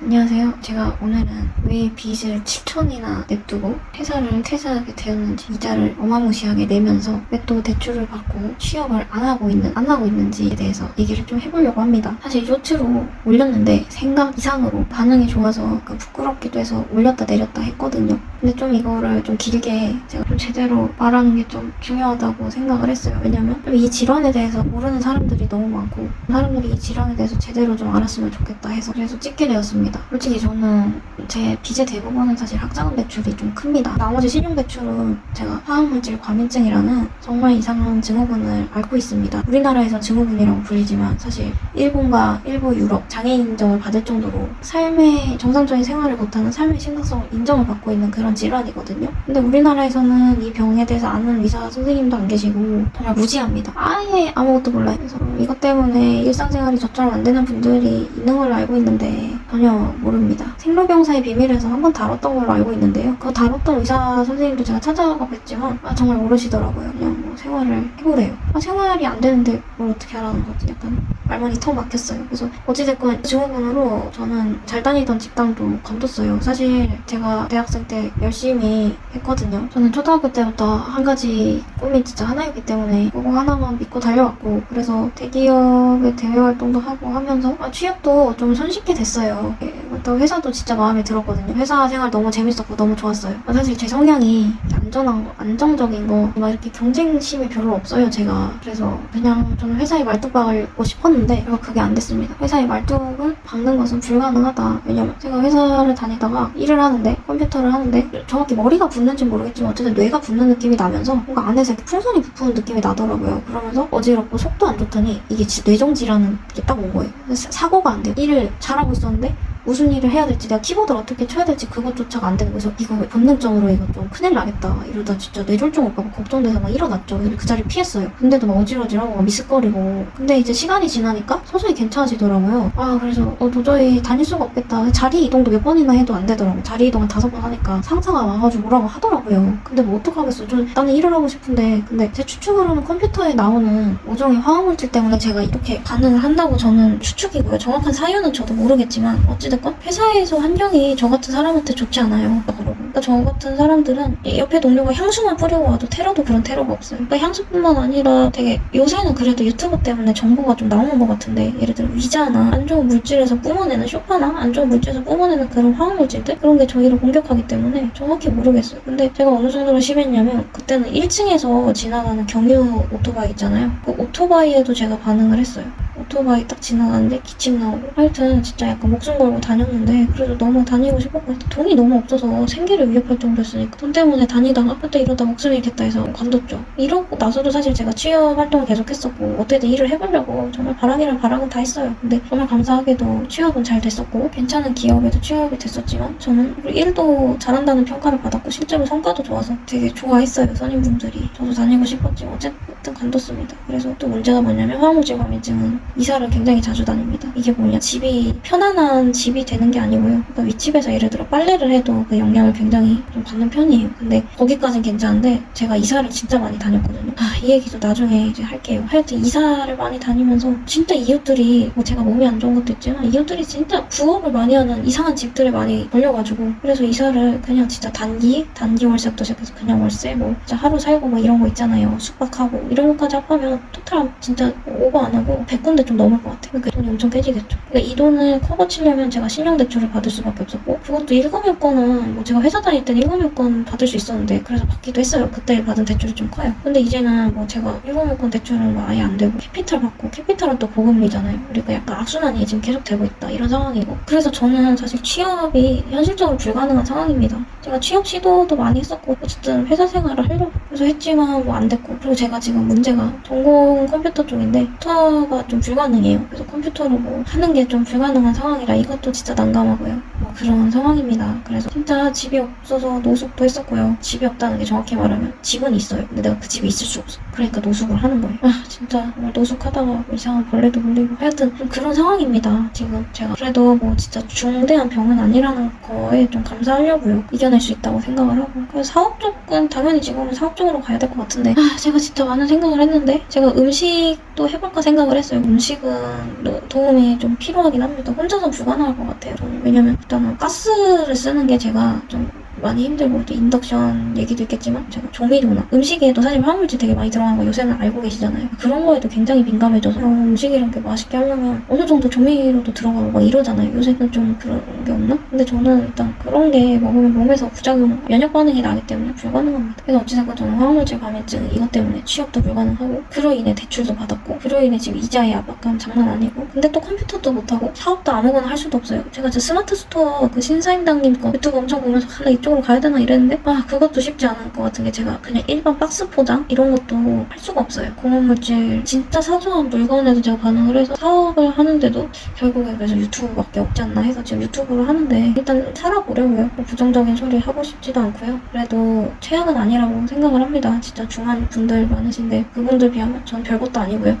안녕하세요. 제가 오늘은 왜 빚을 7천이나 냅두고 회사를 퇴사하게 되었는지 이자를 어마무시하게 내면서 왜 또 대출을 받고 취업을 안 하고 있는 안 하고 있는지에 대해서 얘기를 좀 해보려고 합니다. 사실 쇼츠로 올렸는데 생각 이상으로 반응이 좋아서 약간 부끄럽기도 해서 올렸다 내렸다 했거든요. 근데 좀 이거를 좀 길게 제가 좀 제대로 말하는 게 좀 중요하다고 생각을 했어요. 왜냐면 좀 이 질환에 대해서 모르는 사람들이 너무 많고 사람들이 이 질환에 대해서 제대로 좀 알았으면 좋겠다 해서 그래서 찍게 되었습니다. 솔직히 저는 제 빚의 대부분은 사실 학자금 대출이 좀 큽니다. 나머지 신용 대출은 제가 화학물질 과민증이라는 정말 이상한 증후군을 앓고 있습니다. 우리나라에서 증후군이라고 불리지만 사실 일본과 일부 유럽 장애인 인정을 받을 정도로 삶의 정상적인 생활을 못하는 삶의 심각성을 인정을 받고 있는 그런 질환이거든요. 근데 우리나라에서는 이 병에 대해서 아는 의사 선생님도 안 계시고 정말 무지합니다. 아예 아무것도 몰라요. 그래서 이것 때문에 일상생활이 저처럼 안 되는 분들이 있는 걸로 알고 있는데 전혀 모릅니다. 생로병사의 비밀에서 한 번 다뤘던 걸로 알고 있는데요. 그 다뤘던 의사 선생님도 제가 찾아가 뵀지만 아, 정말 모르시더라고요. 그냥 뭐 생활을 해보래요. 아, 생활이 안 되는데 뭘 어떻게 하라는 거지? 약간 말문이 턱 막혔어요. 그래서 어찌됐건 증후군으로 저는 잘 다니던 직장도 관뒀어요. 사실 제가 대학생 때 열심히 했거든요. 저는 초등학교 때부터 한 가지 꿈이 진짜 하나였기 때문에 그거 하나만 믿고 달려왔고 그래서 대기업의 대외 활동도 하고 하면서 아, 취업도 좀 손쉽게 됐어요. 예, 그렇다고 회사도 진짜 마음에 들었거든요. 회사 생활 너무 재밌었고 너무 좋았어요. 아, 사실 제 성향이 안전한 거, 안정적인 거, 막 이렇게 경쟁 심이 별로 없어요, 제가. 그래서 그냥 저는 회사에 말뚝 박고 싶었는데, 결국 그게 안 됐습니다. 회사에 말뚝을 박는 것은 불가능하다. 왜냐면 제가 회사를 다니다가 일을 하는데, 컴퓨터를 하는데, 정확히 머리가 붓는지 모르겠지만, 어쨌든 뇌가 붓는 느낌이 나면서, 뭔가 안에서 이렇게 풍선이 부푸는 느낌이 나더라고요. 그러면서 어지럽고 속도 안 좋더니, 이게 뇌정지라는 게 딱 온 거예요. 사고가 안 돼요. 일을 잘하고 있었는데, 무슨 일을 해야 될지 내가 키보드를 어떻게 쳐야 될지 그것조차가 안 되는 거죠. 이거 본능적으로 이거 좀 큰일 나겠다. 이러다 진짜 뇌졸중 올까 봐 걱정돼서 막 일어났죠. 그 자리 피했어요. 근데도 막 어지러지라고 막 미스거리고. 근데 이제 시간이 지나니까 서서히 괜찮아지더라고요. 아 그래서 어, 도저히 다닐 수가 없겠다. 자리 이동도 몇 번이나 해도 안 되더라고요. 자리 이동을 다섯 번 하니까 상사가 와가지고 뭐라고 하더라고요. 근데 뭐 어떡하겠어. 좀 나는 일을 하고 싶은데 근데 제 추측으로는 컴퓨터에 나오는 모종의 화학물질 때문에 제가 이렇게 반응을 한다고 저는 추측이고요. 정확한 사유는 저도 모르겠지만 어찌됐 건 회사에서 환경이 저 같은 사람한테 좋지 않아요. 그러니까 저 같은 사람들은 옆에 동료가 향수만 뿌리고 와도 테러도 그런 테러가 없어요. 그러니까 향수뿐만 아니라 되게 요새는 그래도 유튜브 때문에 정보가 좀 나오는 것 같은데 예를 들어 위자나 안 좋은 물질에서 뿜어내는 쇼파나 안 좋은 물질에서 뿜어내는 그런 화학물질들 그런 게 저희를 공격하기 때문에 정확히 모르겠어요. 근데 제가 어느 정도로 심했냐면 그때는 1층에서 지나가는 경유 오토바이 있잖아요. 그 오토바이에도 제가 반응을 했어요. 오토바이 딱 지나가는데 기침 나오고. 하여튼 진짜 약간 목숨 걸고 다녔는데 그래도 너무 다니고 싶었고 돈이 너무 없어서 생계를 위협할 정도였으니까. 돈 때문에 다니다가 그때 이러다 목숨 잃겠다 해서 관뒀죠. 이러고 나서도 사실 제가 취업 활동을 계속했었고 어떻게든 일을 해보려고 정말 바람이랑 바람은 다 했어요. 근데 정말 감사하게도 취업은 잘 됐었고 괜찮은 기업에도 취업이 됐었지만 저는 일도 잘한다는 평가를 받았고 실제로 성과도 좋아서 되게 좋아했어요 선임분들이. 저도 다니고 싶었지만 어쨌든 관뒀습니다. 그래서 또 문제가 뭐냐면 화학물질 과민증은 이사를 굉장히 자주 다닙니다. 이게 뭐냐 집이 편안한 집이 되는 게 아니고요. 그러니까 윗집에서 예를 들어 빨래를 해도 그 영향을 굉장히 좀 받는 편이에요. 근데 거기까진 괜찮은데 제가 이사를 진짜 많이 다녔거든요. 아, 이 얘기도 나중에 이제 할게요. 하여튼 이사를 많이 다니면서 진짜 이웃들이 뭐 제가 몸이 안 좋은 것도 있지만 이웃들이 진짜 부업을 많이 하는 이상한 집들을 많이 벌려가지고 그래서 이사를 그냥 진짜 단기 단기 월세부터 시작해서 그냥 월세 뭐 진짜 하루 살고 뭐 이런 거 있잖아요. 숙박하고 이런 것까지 합하면 토탈 진짜 오버 안 하고 100군데 좀 넘을 것 같아요. 그 돈이 엄청 깨지겠죠. 그러니까 이 돈을 커버 치려면 제가 신용대출을 받을 수밖에 없었고 그것도 일검일권은 뭐 제가 회사 다닐 때는 일검일권 받을 수 있었는데 그래서 받기도 했어요. 그때 받은 대출이 좀 커요. 근데 이제는 뭐 제가 일검일권 대출은 뭐 아예 안 되고 캐피탈 받고 캐피탈은 또 고금리잖아요. 그러니까 약간 악순환이 지금 계속 되고 있다 이런 상황이고 그래서 저는 사실 취업이 현실적으로 불가능한 상황입니다. 제가 취업 시도도 많이 했었고 어쨌든 회사 생활을 하려고 그래서 했지만 뭐 안 됐고 그리고 제가 지금 문제가 전공 컴퓨터 쪽인데 컴퓨터가 좀 불가 능해요. 그래서 컴퓨터로 뭐 하는 게 좀 불가능한 상황이라 이것도 진짜 난감하고요. 뭐 그런 상황입니다. 그래서 진짜 집이 없어서 노숙도 했었고요. 집이 없다는 게 정확히 말하면 집은 있어요. 근데 내가 그 집에 있을 수 없어. 그러니까 노숙을 하는 거예요. 아 진짜 정말 노숙하다가 이상한 벌레도 물리고 하여튼 좀 그런 상황입니다. 지금 제가 그래도 뭐 진짜 중대한 병은 아니라는 거에 좀 감사하려고요. 이겨낼 수 있다고 생각을 하고 그래서 사업 쪽은 당연히 지금은 사업 쪽으로 가야 될 것 같은데 아 제가 진짜 많은 생각을 했는데 제가 음식도 해볼까 생각을 했어요. 음식은 도- 도움이 좀 필요하긴 합니다. 혼자서 불가능할 것 같아요. 왜냐면 일단은 가스를 쓰는 게 제가 좀 많이 힘들고 또 인덕션 얘기도 있겠지만 제가 조미료나 음식에도 사실 화물질 되게 많이 들어가는 거 요새는 알고 계시잖아요. 그런 거에도 굉장히 민감해져서 어, 음식을 이렇게 맛있게 하려면 어느 정도 조미료도 들어가고 막 이러잖아요. 요새는 좀 그런 게 없나? 근데 저는 일단 그런 게 먹으면 몸에서 부작용, 면역 반응이 나기 때문에 불가능합니다. 그래서 어찌됐건 저는 화물질 감염증 이것 때문에 취업도 불가능하고 그로 인해 대출도 받았고 그로 인해 지금 이자의 압박감 장난 아니고 근데 또 컴퓨터도 못하고 사업도 아무거나 할 수도 없어요. 제가 진짜 스마트 스토어 그 신사임당님 거 유튜브 엄청 보면서 할래 이쪽 으로 가야 되나 이랬는데 아 그것도 쉽지 않을 것 같은 게 제가 그냥 일반 박스 포장 이런 것도 할 수가 없어요. 공업물질 진짜 사소한 물건에도 제가 반응을 해서 사업을 하는데도 결국에 그래서 유튜브밖에 없지 않나 해서 지금 유튜브를 하는데 일단 살아보려고요. 뭐 부정적인 소리 하고 싶지도 않고요. 그래도 최악은 아니라고 생각을 합니다. 진짜 중한 분들 많으신데 그분들 비하면 전 별것도 아니고요.